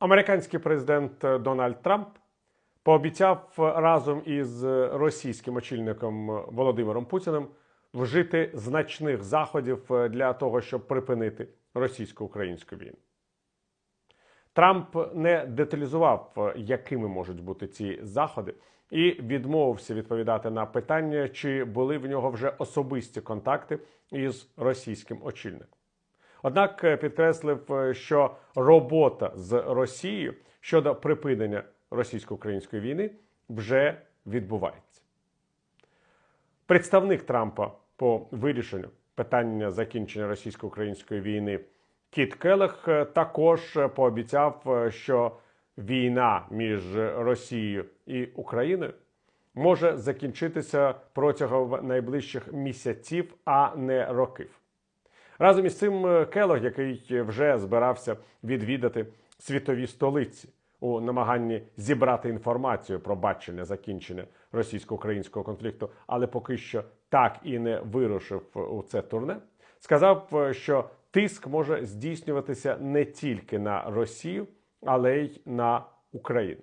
Американський президент Дональд Трамп пообіцяв разом із російським очільником Володимиром Путіним вжити значних заходів для того, щоб припинити російсько-українську війну. Трамп не деталізував, якими можуть бути ці заходи, і відмовився відповідати на питання, чи були в нього вже особисті контакти із російським очільником. Однак е, підкреслив, е, що робота з Росією щодо припинення російсько-української війни вже відбувається. Представник Трампа по вирішенню питання закінчення російсько-української війни Кіт Келех е, також пообіцяв, що війна між Росією і Україною може закінчитися протягом найближчих місяців, а не років. Разом із цим е, Келог, який вже збирався відвідати світові столиці у намаганні зібрати інформацію про бачення закінчення російсько-українського конфлікту, але поки що так і не вирушив у це турне, сказав, е, що тиск може здійснюватися не тільки на Росію, але й на Україну.